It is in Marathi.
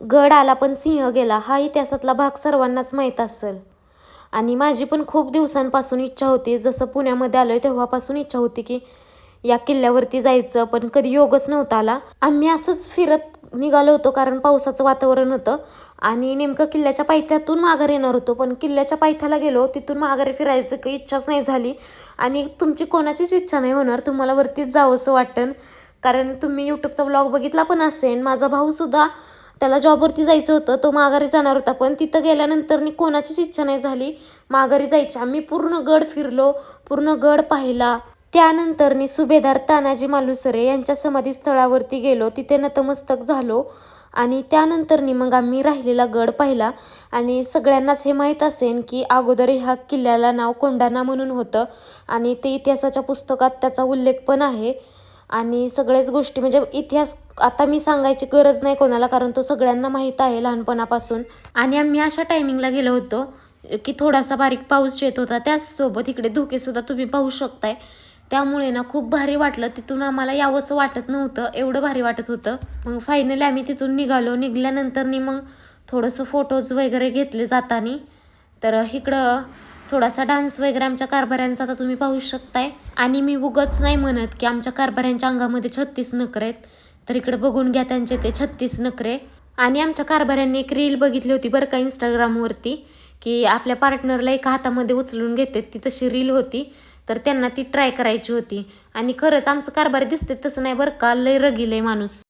गड आला पण सिंह गेला हा इतिहासातला भाग सर्वांनाच माहीत असेल. आणि माझी पण खूप दिवसांपासून इच्छा होती जसं पुण्यामध्ये आलो आहे तेव्हापासून इच्छा होती की या किल्ल्यावरती जायचं पण कधी योगच नव्हता आला. आम्ही असंच फिरत निघालो होतो कारण पावसाचं वातावरण होतं आणि नेमकं किल्ल्याच्या पायथ्यातून माघार येणार होतो पण किल्ल्याच्या पायथ्याला गेलो तिथून माघारी फिरायचं काही इच्छाच नाही झाली. आणि तुमची कोणाचीच इच्छा नाही होणार तुम्हाला वरतीच जावंसं वाटतं कारण तुम्ही यूट्यूबचा व्लॉग बघितला पण असेल माझा भाऊसुद्धा त्याला जॉबवरती जायचं होतं तो माघारी जाणार होता. पण तिथं गेल्यानंतर नी कोणाचीच इच्छा नाही झाली. माघारी जायची. आम्ही पूर्ण गड फिरलो पूर्ण गड पाहिला. त्यानंतरनी सुभेदार तानाजी मालुसरे यांच्या समाधीस्थळावरती गेलो. तिथे नतमस्तक झालो. आणि त्यानंतरनी मग आम्ही राहिलेला गड पाहिला. आणि सगळ्यांनाच हे माहीत असेल की अगोदर ह्या किल्ल्याला नाव कोंढाणा म्हणून होतं. आणि ते इतिहासाच्या पुस्तकात त्याचा उल्लेख पण आहे. आणि सगळ्याच गोष्टी म्हणजे इतिहास आता मी सांगायची गरज नाही कोणाला कारण तो सगळ्यांना माहीत आहे लहानपणापासून. आणि आम्ही अशा टायमिंगला गेलो होतो की थोडासा बारीक पाऊस येत होता त्याचसोबत इकडे धुकेसुद्धा तुम्ही पाहू शकताय. त्यामुळे ना खूप भारी वाटलं तिथून आम्हाला यावंसं वाटत नव्हतं एवढं भारी वाटत होतं. मग फायनली आम्ही तिथून निघालो निघाल्यानंतरनी मग थोडंसं फोटोज वगैरे घेतले जातानी. तर इकडं थोडासा डान्स वगैरे आमच्या कारभाऱ्यांचा आता तुम्ही पाहू शकताय. आणि मी उगच नाही म्हणत की आमच्या कारभाऱ्यांच्या अंगामध्ये छत्तीस नखरे आहेत. तर इकडे बघून घ्या त्यांचे ते छत्तीस नखरे. आणि आमच्या कारभाऱ्यांनी एक रील बघितली होती बरं का इंस्टाग्रामवरती की आपल्या पार्टनरला एका हातामध्ये उचलून घेते ती तशी रील होती. तर त्यांना ती ट्राय करायची होती. आणि खरंच आमचं कारभारी दिसते तसं नाही बरं का? लय रगील आहे माणूस.